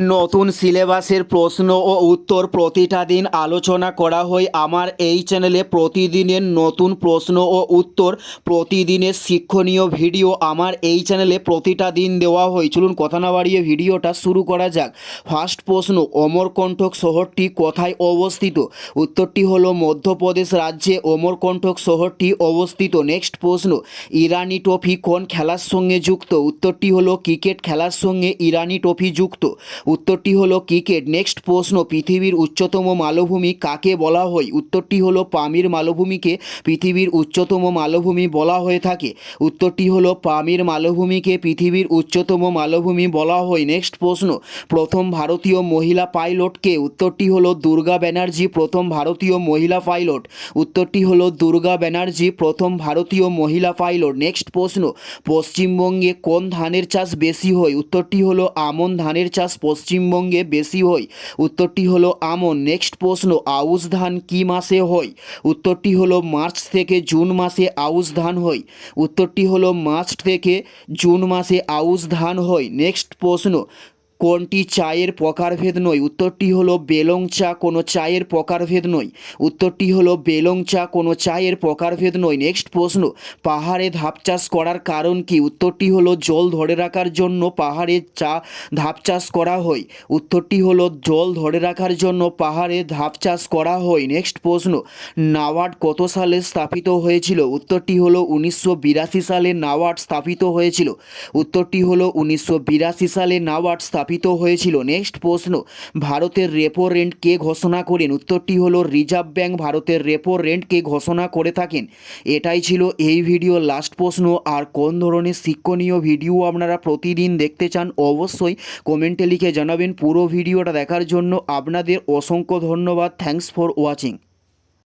নতুন সিলেবাসের প্রশ্ন ও উত্তর প্রতিটা দিন আলোচনা করা হয়। আমার এই চ্যানেলে প্রতিদিনের নতুন প্রশ্ন ও উত্তর, প্রতিদিনের শিক্ষণীয় ভিডিও আমার এই চ্যানেলে প্রতিটা দিন দেওয়া হয়। চলুন কথা না বাড়িয়ে ভিডিওটা শুরু করা যাক। ফার্স্ট প্রশ্ন, অমরকণ্টক শহরটি কোথায় অবস্থিত? উত্তরটি হলো মধ্যপ্রদেশ রাজ্যে অমরকণ্টক শহরটি অবস্থিত। নেক্সট প্রশ্ন, ইরানি ট্রফি কোন খেলার সঙ্গে যুক্ত? উত্তরটি হলো ক্রিকেট খেলার সঙ্গে ইরানি ট্রফি যুক্ত। উত্তরটি হলো ক্রিকেট। নেক্সট প্রশ্ন, পৃথিবীর উচ্চতম মালভূমি কাকে বলা হয়? উত্তরটি হলো পামির মালভূমিকে পৃথিবীর উচ্চতম মালভূমি বলা হয়ে থাকে। উত্তরটি হলো পামির মালভূমিকে পৃথিবীর উচ্চতম মালভূমি বলা হয়। নেক্সট প্রশ্ন, প্রথম ভারতীয় মহিলা পাইলটকে? উত্তরটি হলো দুর্গা ব্যানার্জি, প্রথম ভারতীয় মহিলা পাইলট। উত্তরটি হলো দুর্গা ব্যানার্জি, প্রথম ভারতীয় মহিলা পাইলট। নেক্সট প্রশ্ন, পশ্চিমবঙ্গে কোন ধানের চাষ বেশি হয়? উত্তরটি হলো আমন ধানের চাষ পশ্চিমবঙ্গে বেশি হয়। উত্তরটি হলো আমন। নেক্সট প্রশ্ন, আউশ ধান কী মাসে হয়? উত্তরটি হলো মার্চ থেকে জুন মাসে আউশ ধান হয়। উত্তরটি হলো মার্চ থেকে জুন মাসে আউশ ধান হয়। নেক্সট প্রশ্ন কোনটি চায়ের প্রকারভেদ নয়? উত্তরটি হলো বেলং চা, কোনো চায়ের প্রকারভেদ নয়। উত্তরটি হলো বেলং চা, কোনো চায়ের প্রকারভেদ নয়। নেক্সট প্রশ্ন, পাহাড়ে ধাপ চাষ করার কারণ কি? উত্তরটি হলো জল ধরে রাখার জন্য পাহাড়ে চা ধাপ চাষ করা হয়। উত্তরটি হলো জল ধরে রাখার জন্য পাহাড়ে ধাপ চাষ করা হয়। নেক্সট প্রশ্ন, নাওয়ার্ড কত সালে স্থাপিত হয়েছিল? উত্তরটি হলো উনিশশো বিরাশি সালে নাওয়ার্ড স্থাপিত হয়েছিল। উত্তরটি হলো উনিশশো বিরাশি সালে নাওয়ার্ড স্থাপিত হয়েছিল। নেক্সট প্রশ্ন, ভারতের রেপো রেন্ট কে ঘোষণা করেন? উত্তরটি হলো রিজার্ভ ব্যাংক ভারতের রেপো রেন্টকে ঘোষণা করে থাকেন। এটাই ছিল এই ভিডিও লাস্ট প্রশ্ন। আর কোন ধরনের শিক্ষণীয় ভিডিও আপনারা প্রতিদিন দেখতে চান, অবশ্যই কমেন্টে লিখে জানাবেন। পুরো ভিডিওটা দেখার জন্য আপনাদের অসংখ্য ধন্যবাদ। Thanks for watching